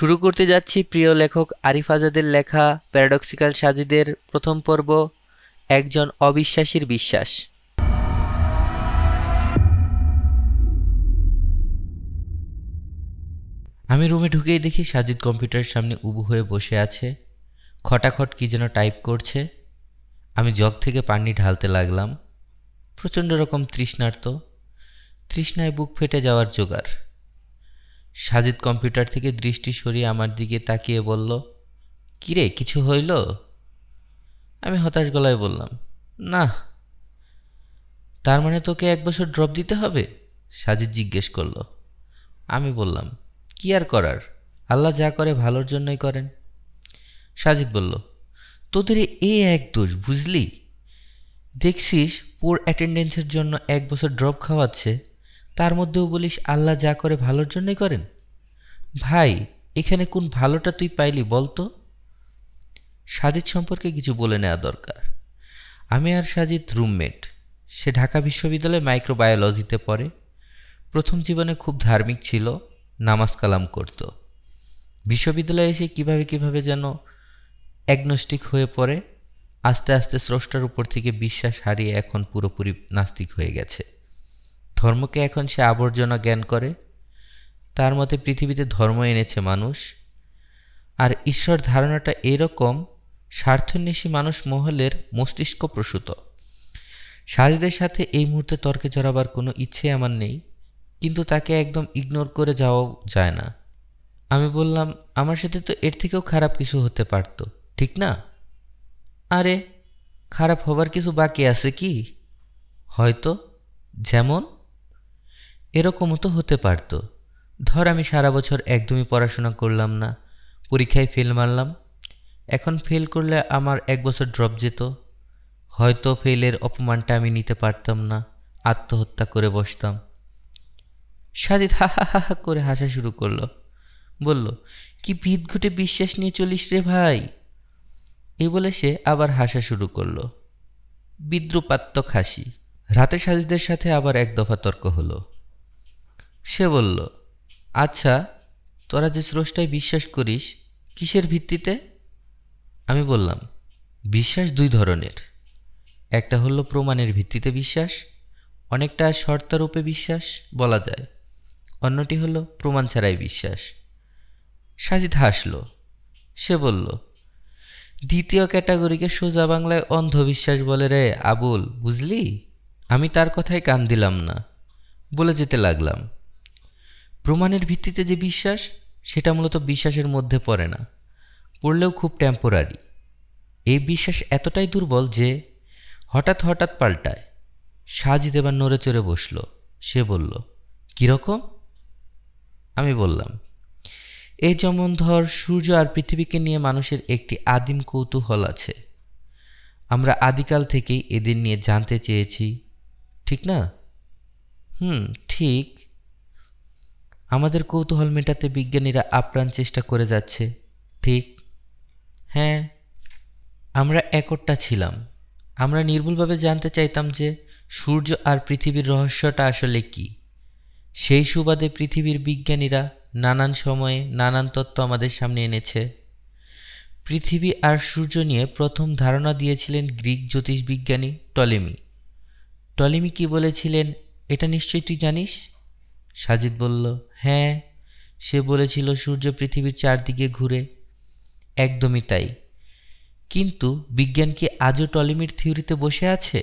শুরু করতে যাচ্ছি প্রিয় লেখক আরিফ আজাদের লেখা প্যারাডক্সিক্যাল সাজিদের প্রথম পর্ব, একজন অবিশ্বাসীর বিশ্বাস। আমি রুমে ঢুকেই দেখি সাজিদ কম্পিউটারের সামনে উবু হয়ে বসে আছে। খটাখট কি যেন টাইপ করছে। আমি জগ থেকে পানি ঢালতে লাগলাম। প্রচণ্ড রকম তৃষ্ণার্ত। তৃষ্ণায় বুক ফেটে যাওয়ার জোগাড়। সাজিদ কম্পিউটার থেকে দৃষ্টি সরিয়ে আমার দিকে তাকিয়ে বলল কিরে কিছু হইল? আমি হতাশ গলায় বললাম, না। তার মানে তোকে এক বছর ড্রপ দিতে হবে? সাজিদ জিজ্ঞেস করল। আমি বললাম, কি আর করার? আল্লাহ যা করে ভালোর জন্যই করেন। সাজিদ বলল, তোদের এ এক দোষ, বুঝলি? দেখছিস পোর অ্যাটেন্ডেন্সের জন্য এক বছর ড্রপ খাওয়াচ্ছে। তার মধ্যেও বলিস, আল্লাহ যা করে ভালোর জন্যই করেন। ভাই, এখানে কোন ভালোটা তুই পাইলি বলতো? সাজিদ সম্পর্কে কিছু বলে নেওয়া দরকার। আমি আর সাজিদ রুমমেট সে ঢাকা বিশ্ববিদ্যালয়ে মাইক্রোবায়োলজিতে পড়ে। প্রথম জীবনে খুব ধার্মিক ছিল, নামাজ কালাম করত। বিশ্ববিদ্যালয়ে এসে কীভাবে কীভাবে যেন অ্যাগনস্টিক হয়ে পড়ে, আস্তে আস্তে স্রষ্টার উপর থেকে বিশ্বাস হারিয়ে এখন পুরোপুরি নাস্তিক হয়ে গেছে। ধর্মকে এখন সে আবর্জনা জ্ঞান করে তার মতে পৃথিবীতে ধর্ম এনেছে মানুষ। আর ঈশ্বর ধারণাটা এরকম, স্বার্থন্বেষী মানুষ মহলের মস্তিষ্ক প্রসূত। সাজিদের সাথে এই মুহূর্তে তর্কে জড়াবার কোনো ইচ্ছে আমার নেই, কিন্তু তাকে একদম ইগনোর করে যাওয়াও যায় না। আমি বললাম, আমার সাথে তো এর থেকেও খারাপ কিছু হতে পারত, ঠিক না? আরে, খারাপ হবার কিছু বাকি আছে কি? হয়তো, যেমন? এরকমও তো হতে পারতো। ধর আমি সারা বছর একদমই পড়াশোনা করলাম না। পরীক্ষায় ফেল মারলাম। এখন ফেল করলে আমার এক বছর ড্রপ যেত। হয়তো ফেলের অপমানটা আমি নিতে পারতাম না। আত্মহত্যা করে বসতাম। সাজিদ হা হা হা করে হাসা শুরু করল। বলল, কি ভিত ঘুটে বিশ্বাস নিয়ে চলিস রে ভাই? এই বলে সে আবার হাসা শুরু করল। বিদ্রুপাত্মক হাসি। রাতে সাজিদের সাথে আবার এক দফা তর্ক হলো। সে বলল আচ্ছা তোরা যে স্রষ্টায় বিশ্বাস করিস, কিসের ভিত্তিতে? আমি বললাম, বিশ্বাস দুই ধরনের। একটা হলো প্রমাণের ভিত্তিতে বিশ্বাস, অনেকটা শর্তারূপে বিশ্বাস বলা যায়। অন্যটি হলো প্রমাণ ছাড়াই বিশ্বাস। সাজিদ হাসল। সে বলল, দ্বিতীয় ক্যাটাগরিকে সোজা বাংলায় অন্ধবিশ্বাস বলে রে আবুল, বুঝলি? আমি তার কথায় কান দিলাম না। বলে যেতে লাগলাম। প্রমাণের ভিত্তিতে যে বিশ্বাস, সেটা মূলত বিশ্বাসের মধ্যে পড়ে না। পড়লেও খুব টেম্পোরারি এই বিশ্বাস এতটাই দুর্বল যে, হঠাৎ হঠাৎ পাল্টায়। সাজিদ এবার নড়ে চড়ে বসল। সে বলল কীরকম আমি বললাম এই যেমন ধর সূর্য আর পৃথিবীকে নিয়ে মানুষের একটি আদিম কৌতূহল আছে। আমরা আদিকাল থেকেই এদের নিয়ে জানতে চেয়েছি। ঠিক না? হুম, ঠিক। আমাদের কৌতূহল মেটাতে বিজ্ঞানীরা আপ্রাণ চেষ্টা করে যাচ্ছে। ঠিক? হ্যাঁ আমরা একটটা ছিলাম। আমরা নির্ভুলভাবে জানতে চাইতাম যে সূর্য আর পৃথিবীর রহস্যটা আসলে কি। সেই সুবাদে পৃথিবীর বিজ্ঞানীরা নানান সময়ে নানান তত্ত্ব আমাদের সামনে এনেছে। পৃথিবী আর সূর্য নিয়ে প্রথম ধারণা দিয়েছিলেন গ্রিক জ্যোতিষবিজ্ঞানী টলেমি। টলেমি কি বলেছিলেন, এটা নিশ্চয়ই তুই জানিস? সাজিদ বলল হ্যাঁ সে বলেছিল সূর্য পৃথিবীর চারদিকে ঘুরে। একদমই তাই। কিন্তু বিজ্ঞান কি আজও টলেমির থিওরিতে বসে আছে?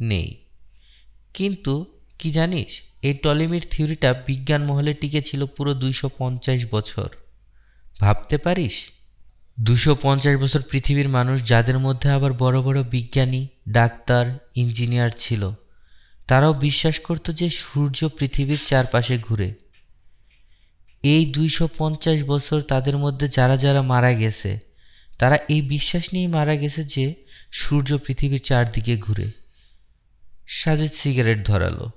নেই। কিন্তু কি জানিস, এই টলেমির থিওরিটা বিজ্ঞান মহলে টিকে ছিল পুরো দুইশো পঞ্চাশ বছর। ভাবতে পারিস? দুশো পঞ্চাশ বছর পৃথিবীর মানুষ যাদের মধ্যে আবার বড় বড় বিজ্ঞানী, ডাক্তার, ইঞ্জিনিয়ার ছিল তারাও বিশ্বাস করত যে সূর্য পৃথিবীর চারপাশে ঘুরে। এই দুইশো পঞ্চাশ বছর তাদের মধ্যে যারা যারা মারা গেছে, তারা এই বিশ্বাস নিয়েই মারা গেছে যে সূর্য পৃথিবীর চারদিকে ঘুরে। সাজেদ সিগারেট ধরালো।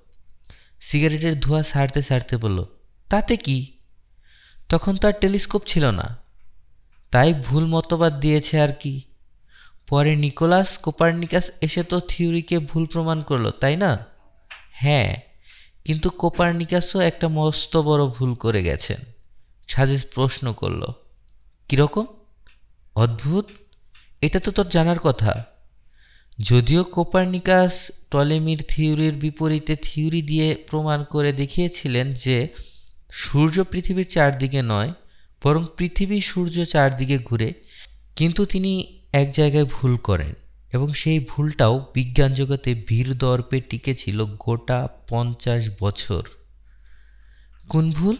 সিগারেটের ধোঁয়া ছাড়তে ছাড়তে বলল, তাতে কি? তখন তো আর টেলিস্কোপ ছিল না। তাই ভুল মতবাদ দিয়েছে আর কি। পরে নিকোলাস কোপারনিকাস এসে তো থিওরিকে ভুল প্রমাণ করল, তাই না? হ্যাঁ কিন্তু কোপারনিকাসও একটা মস্ত বড় ভুল করে গেছেন। সাজেস প্রশ্ন করল কীরকম অদ্ভুত? এটা তো তোর জানার কথা। যদিও কোপার্নিকাস টলেমির থিওরির বিপরীতে থিওরি দিয়ে প্রমাণ করে দেখিয়েছিলেন যে সূর্য পৃথিবীর চারদিকে নয়, বরং পৃথিবী সূর্য চারদিকে ঘুরে, কিন্তু তিনি এক জায়গায় ভুল করেন। এবং সেই ভুলটাও বিজ্ঞান জগতে ভীর দর্পে টিকেছিল গোটা পঞ্চাশ বছর। কোন ভুল?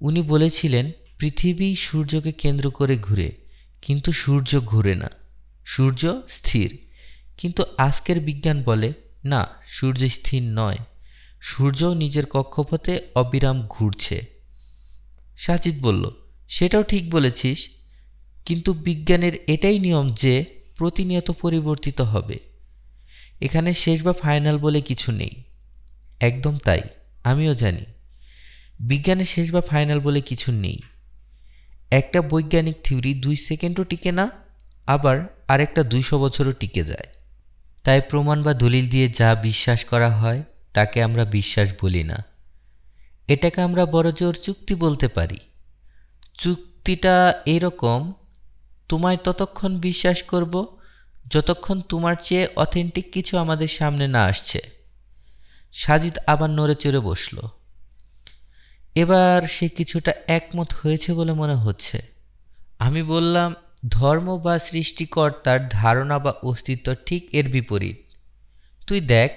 উনি বলেছিলেন, পৃথিবী সূর্যকে কেন্দ্র করে ঘুরে, কিন্তু সূর্য ঘুরে না। সূর্য স্থির। কিন্তু আজকের বিজ্ঞান বলে, না, সূর্য স্থির নয়। সূর্য নিজের কক্ষপথে অবিরাম ঘুরছে। সাজিদ বলল, সেটাও ঠিক বলেছিস, কিন্তু বিজ্ঞানের এটাই নিয়ম যে প্রতিনিয়ত পরিবর্তিত হবে। এখানে শেষ বা ফাইনাল বলে কিছু নেই। একদম তাই, আমিও জানি। বিজ্ঞানের শেষ বা ফাইনাল বলে কিছু নেই। একটা বৈজ্ঞানিক থিওরি দুই সেকেন্ডও টিকে না, আবার আরেকটা দুইশো বছরও টিকে যায়। তাই প্রমাণ বা দলিল দিয়ে যা বিশ্বাস করা হয়, তাকে আমরা বিশ্বাস বলি না। এটাকে আমরা বড় জোর চুক্তি বলতে পারি। চুক্তিটা এরকম তোমায় ততক্ষণ বিশ্বাস করব, যতক্ষণ তোমার চেয়ে অথেন্টিক কিছু আমাদের সামনে না আসছে। সাজিদ আবার নড়ে চড়ে বসল। এবার সে কিছুটা একমত হয়েছে বলে মনে হচ্ছে। আমি বললাম, ধর্ম বা সৃষ্টিকর্তার ধারণা বা অস্তিত্ব ঠিক এর বিপরীত। তুই দেখ,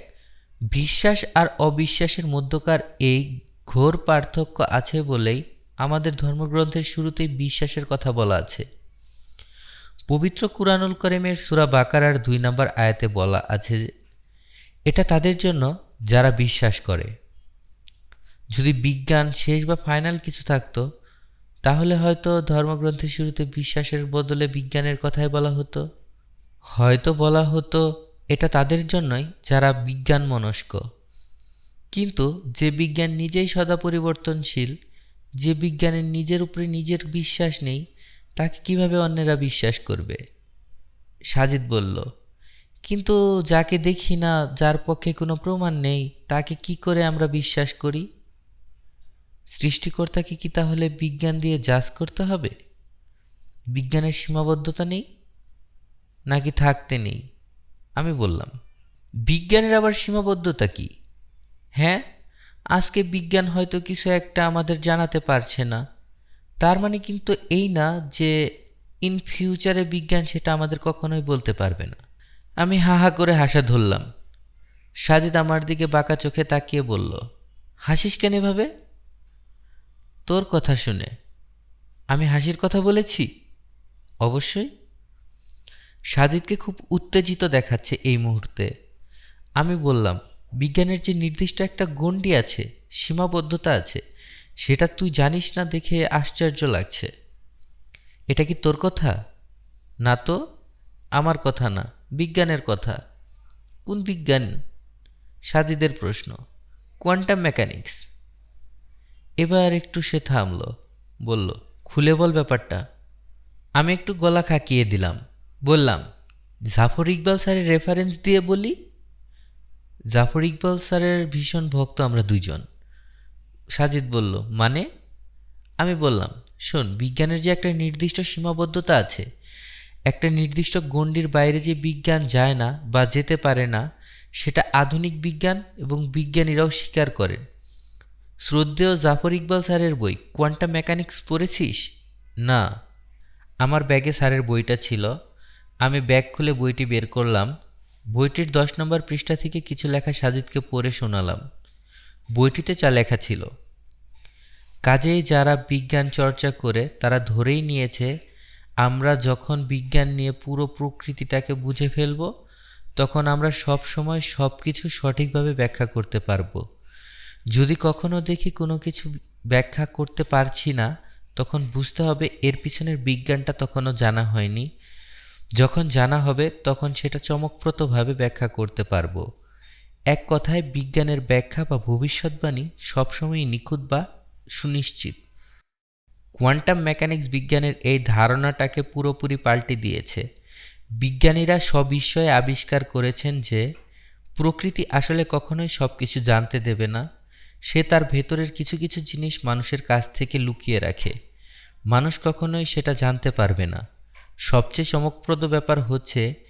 বিশ্বাস আর অবিশ্বাসের মধ্যকার এই ঘোর পার্থক্য আছে বলেই আমাদের ধর্মগ্রন্থের শুরুতেই বিশ্বাসের কথা বলা আছে। পবিত্র কুরআনুল করিমের সুরা বাকারার দুই নম্বর আয়াতে বলা আছে এটা তাদের জন্য যারা বিশ্বাস করে। যদি বিজ্ঞান শেষ বা ফাইনাল কিছু থাকতো, তাহলে হয়তো ধর্মগ্রন্থের শুরুতে বিশ্বাসের বদলে বিজ্ঞানের কথাই বলা হতো। হয়তো বলা হতো, এটা তাদের জন্যই যারা বিজ্ঞান মনস্ক। কিন্তু যে বিজ্ঞান নিজেই সদা পরিবর্তনশীল, যে বিজ্ঞানের নিজের উপরে নিজের বিশ্বাস নেই তাকে কীভাবে অন্যেরা বিশ্বাস করবে? সাজিদ বলল, কিন্তু যাকে দেখি না, যার পক্ষে কোনো প্রমাণ নেই, তাকে কি করে আমরা বিশ্বাস করি? সৃষ্টিকর্তাকে কি তাহলে বিজ্ঞান দিয়ে জাজ করতে হবে? বিজ্ঞানের সীমাবদ্ধতা নেই? নাকি থাকতে নেই? আমি বললাম, বিজ্ঞানের আবার সীমাবদ্ধতা কি? হ্যাঁ আজকে বিজ্ঞান হয়তো কিছু একটা আমাদের জানাতে পারছে না। তার মানে কিন্তু এই না যে ইন ফিউচারে বিজ্ঞান সেটা আমাদের কখনোই বলতে পারবে না। আমি হা হা করে হাসা ধরলাম। সাজিদ আমার দিকে বাঁকা চোখে তাকিয়ে বলল, হাসিস কেন এভাবে? তোর কথা শুনে। আমি হাসির কথা বলেছি? অবশ্যই। সাজিদকে খুব উত্তেজিত দেখাচ্ছে এই মুহূর্তে। আমি বললাম, বিজ্ঞানের যে নির্দিষ্ট একটা গণ্ডি আছে, সীমাবদ্ধতা আছে সেটা তুই জানিস না দেখে আশ্চর্য লাগছে। এটা কি তোর কথা? না তো, আমার কথা না, বিজ্ঞানের কথা। কোন বিজ্ঞান? সাজিদের প্রশ্ন। Quantum mechanics. এবার একটু সে থামল, বলল, খুলে বল ব্যাপারটা। আমি একটু গলা খাকিয়ে দিলাম, বললাম, জাফর ইকবাল স্যারের রেফারেন্স দিয়ে বলি? জাফর ইকবাল স্যারের ভীষণ ভক্ত আমরা দুইজন। সাজিদ বলল মানে? আমি বললাম, শোন, বিজ্ঞানের যে একটা নির্দিষ্ট সীমাবদ্ধতা আছে, একটা নির্দিষ্ট গণ্ডির বাইরে যে বিজ্ঞান যায় না বা যেতে পারে না, সেটা আধুনিক বিজ্ঞান এবং বিজ্ঞানীরাও স্বীকার করেন। শ্রদ্ধেয় জাফর ইকবাল স্যারের বই, কোয়ান্টাম মেকানিক্স পড়েছিস? না। আমার ব্যাগে স্যারের বইটা ছিল। আমি ব্যাগ খুলে বইটি বের করলাম। বইটির দশ নম্বর পৃষ্ঠা থেকে কিছু লেখা সাজিদকে পড়ে শোনালাম। বইটিতে যা লেখা ছিল। কাজেই যারা বিজ্ঞান চর্চা করে, তারা ধরেই নিয়েছে, আমরা যখন বিজ্ঞান নিয়ে পুরো প্রকৃতিটাকে বুঝে ফেলব, তখন আমরা সব সময় সব কিছু সঠিকভাবে ব্যাখ্যা করতে পারব। যদি কখনো দেখি কোনো কিছু ব্যাখ্যা করতে পারছি না, তখন বুঝতে হবে এর পিছনের বিজ্ঞানটা তখনও জানা হয়নি। যখন জানা হবে, তখন সেটা চমকপ্রদভাবে ব্যাখ্যা করতে পারব। এক কথায় বিজ্ঞানের ব্যাখ্যা বা ভবিষ্যৎবাণী সবসময়ই নিখুঁত বা সুনিশ্চিত। কোয়ান্টাম মেকানিক্স বিজ্ঞানের এই ধারণাটাকে পুরোপুরি পাল্টে দিয়েছে। বিজ্ঞানীরা সবিষয়ে আবিষ্কার করেছেন যে, প্রকৃতি আসলে কখনোই সব কিছু জানতে দেবে না। সে তার ভেতরের কিছু কিছু জিনিস মানুষের কাছ থেকে লুকিয়ে রাখে। মানুষ কখনোই সেটা জানতে পারবে না। সবচেয়ে চমকপ্রদ ব্যাপার হচ্ছে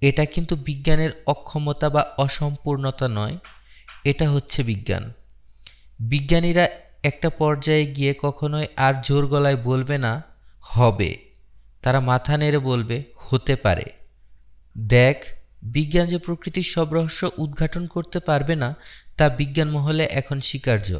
এটা কিন্তু বিজ্ঞানের অক্ষমতা বা অসম্পূর্ণতা নয়, এটা হচ্ছে বিজ্ঞান। বিজ্ঞানীরা একটা পর্যায়ে গিয়ে কখনোই আর জোর গলায় বলবে না, হবে। তারা মাথা নেড়ে বলবে, হতে পারে। দেখ, বিজ্ঞান যে প্রকৃতির সব রহস্য উদ্ঘাটন করতে পারবে না, তা বিজ্ঞান মহলে এখন স্বীকার্য।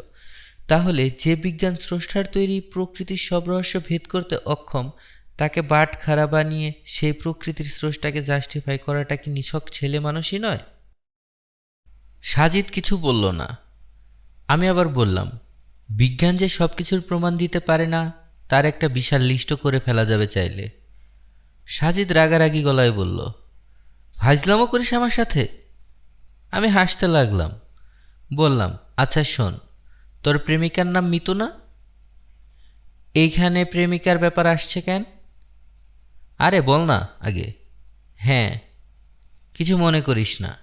তাহলে যে বিজ্ঞান স্রষ্টার তৈরি প্রকৃতির সব রহস্য ভেদ করতে অক্ষম তাকে বাট খাড়া বানিয়ে সেই প্রকৃতির স্রষ্টাকে জাস্টিফাই করাটা কি নিছক ছেলে মানুষই নয়? সাজিদ কিছু বলল না। আমি আবার বললাম, বিজ্ঞান যে সব কিছুর প্রমাণ দিতে পারে না, তার একটা বিশাল লিস্ট করে ফেলা যাবে চাইলে। সাজিদ রাগারাগি গলায় বলল ফাজলামও করিস আমার সাথে? আমি হাসতে লাগলাম। বললাম আচ্ছা শোন, তোর প্রেমিকার নাম মিতু না? এইখানে প্রেমিকার ব্যাপার আসছে কেন? আরে বল না, আগে। হ্যাঁ কিছু মনে করিস না।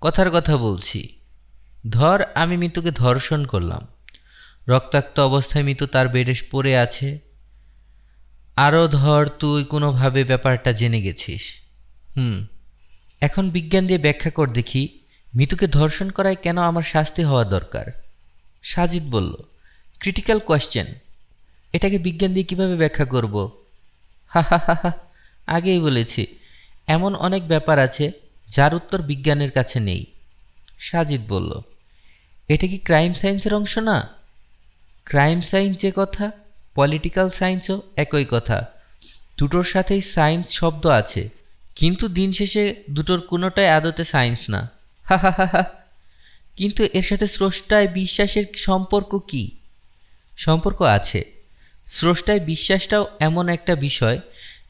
কথার কথা বলছি। ধর আমি মিতুকে ধর্ষণ করলাম। রক্তাক্ত অবস্থায় মিতু তার বেডে পড়ে আছে। আরও ধর তুই কোনোভাবে ব্যাপারটা জেনে গেছিস। হুম, এখন বিজ্ঞান দিয়ে ব্যাখ্যা কর দেখি, মিতুকে ধর্ষণ করায় কেন আমার শাস্তি হওয়া দরকার? সাজিদ বলল ক্রিটিক্যাল কোয়েশ্চেন এটাকে বিজ্ঞান দিয়ে কীভাবে ব্যাখ্যা করব? হা হা হা হা আগেই বলেছি, এমন অনেক ব্যাপার আছে যার উত্তর বিজ্ঞানের কাছে নেই। সাজিদ বলল, এটা কি ক্রাইম সায়েন্সের অংশ না? ক্রাইম সায়েন্স যে কথা, পলিটিক্যাল সায়েন্সও একই কথা। দুটোর সাথেই সায়েন্স শব্দ আছে, কিন্তু দিন শেষে দুটোর কোনোটাই আদতে সায়েন্স না। হা হা হা হা কিন্তু এর সাথে স্রষ্টায় বিশ্বাসের সম্পর্ক কি? সম্পর্ক আছে। স্রষ্টায় বিশ্বাসটাও এমন একটা বিষয়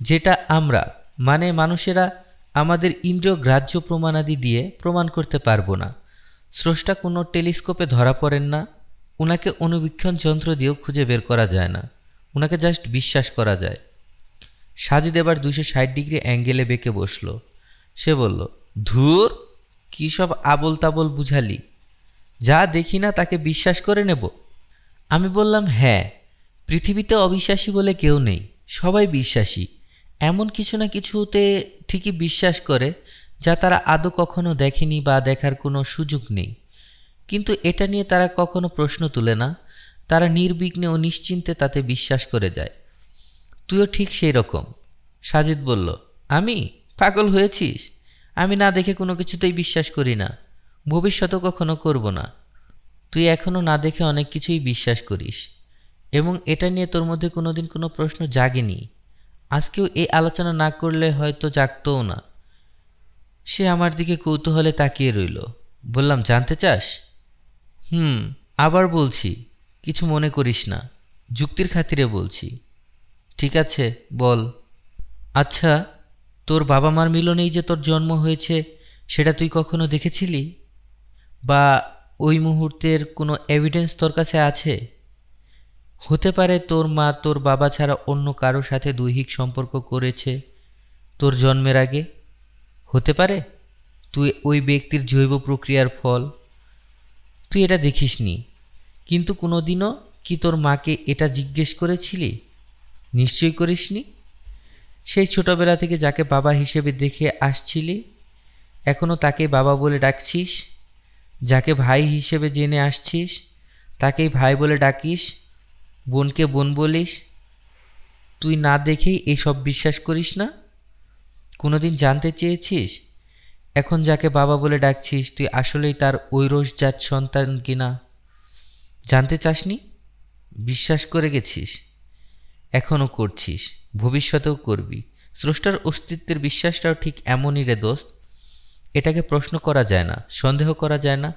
যেটা আমরা মানে মানুষেরা, আমাদের ইন্দ্রিয় গ্রাহ্য প্রমাণাদি দিয়ে প্রমাণ করতে পারব না। স্রষ্টা কোনো টেলিস্কোপে ধরা পড়েন না ওনাকে অনুবীক্ষণ যন্ত্র দিয়েও খুঁজে বের করা যায় না ওনাকে জাস্ট বিশ্বাস করা যায়। সাজিদ এবার দুশো ষাট ডিগ্রি অ্যাঙ্গেলে বেঁকে বসল। সে বলল, ধুর, কী সব আবল তাবল বুঝালি। যা দেখি না তাকে বিশ্বাস করে নেব? আমি বললাম হ্যাঁ। পৃথিবীতে অবিশ্বাসী বলে কেউ নেই, সবাই বিশ্বাসী। এমন কিছু না কিছুতে ঠিকই বিশ্বাস করে, যা তারা আদৌ কখনো দেখেনি বা দেখার কোনো সুযোগ নেই। কিন্তু এটা নিয়ে তারা কখনো প্রশ্ন তুলে না, তারা নির্বিঘ্নে ও নিশ্চিন্তে তাতে বিশ্বাস করে যায়। তুইও ঠিক সেই রকম, সাজিদ বলল। আমি? পাগল হয়েছিস? আমি না দেখে কোনো কিছুতেই বিশ্বাস করি না। ভবিষ্যতেও কখনো করব না। তুই এখনও না দেখে অনেক কিছুই বিশ্বাস করিস। এবং এটা নিয়ে তোর মধ্যে কোনোদিন কোনো প্রশ্ন জাগেনি। আজকেও এই আলোচনা না করলে হয়তো জাগতও না। সে আমার দিকে কৌতূহলে তাকিয়ে রইল। বললাম, জানতে চাস? হুম, আবার বলছি। কিছু মনে করিস না। যুক্তির খাতিরে বলছি। ঠিক আছে, বল। আচ্ছা তোর বাবা মার মিলনেই যে তোর জন্ম হয়েছে, সেটা তুই কখনো দেখেছিলি? বা ওই মুহূর্তের কোনো এভিডেন্স তোর কাছে আছে? হতে পারে তোর মা তোর বাবা ছাড়া অন্য কারও সাথে দৈহিক সম্পর্ক করেছে তোর জন্মের আগে? হতে পারে? তুই ওই ব্যক্তির জৈব প্রক্রিয়ার ফল। তুই এটা দেখিসনি। কিন্তু কোনোদিনও কি তোর মাকে এটা জিজ্ঞেস করেছিলি? নিশ্চয়ই করিসনি। সেই ছোটবেলা থেকে যাকে বাবা হিসেবে দেখে আসছিলি এখনও তাকে বাবা বলে ডাকছিস? যাকে ভাই হিসেবে জেনে আসছিস, তাকেই ভাই বলে ডাকিস? বোনকে বোন বলিস, তুই না দেখেই এইসব বিশ্বাস করিস না? কোনোদিন জানতে চেয়েছিস? এখন যাকে বাবা বলে ডাকছিস, তুই আসলেই তার ঐরসজাত সন্তান কিনা? জানতে চাসনি? বিশ্বাস করে গেছিস। এখনও করছিস, ভবিষ্যতেও করবি। স্রষ্টার অস্তিত্বের বিশ্বাসটাও ঠিক এমনই রে দোস্ত। এটাকে প্রশ্ন করা যায় না, সন্দেহ করা যায় না।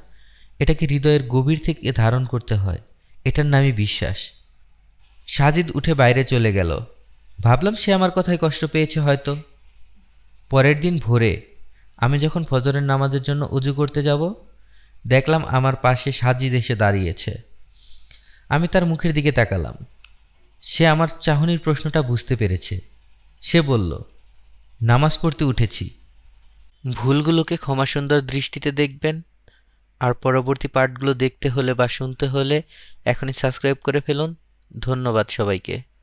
এটাকে হৃদয়ের গভীর থেকে ধারণ করতে হয়। এটার নামই বিশ্বাস। সাজিদ উঠে বাইরে চলে গেল। ভাবলাম সে আমার কথায় কষ্ট পেয়েছে হয়তো। পরের দিন ভোরে আমি যখন ফজরের নামাজের জন্য উজু করতে যাব, দেখলাম আমার পাশে সাজিদ এসে দাঁড়িয়েছে। আমি তার মুখের দিকে তাকালাম। সে আমার চাহনির প্রশ্নটা বুঝতে পেরেছে। সে বলল, নামাজ পড়তে উঠেছি। ভুলগুলোকে ক্ষমাসুন্দর দৃষ্টিতে দেখবেন, আর পরবর্তী পার্টগুলো দেখতে হলে বা শুনতে হলে এখনই সাবস্ক্রাইব করে ফেলুন। ধন্যবাদ সবাইকে।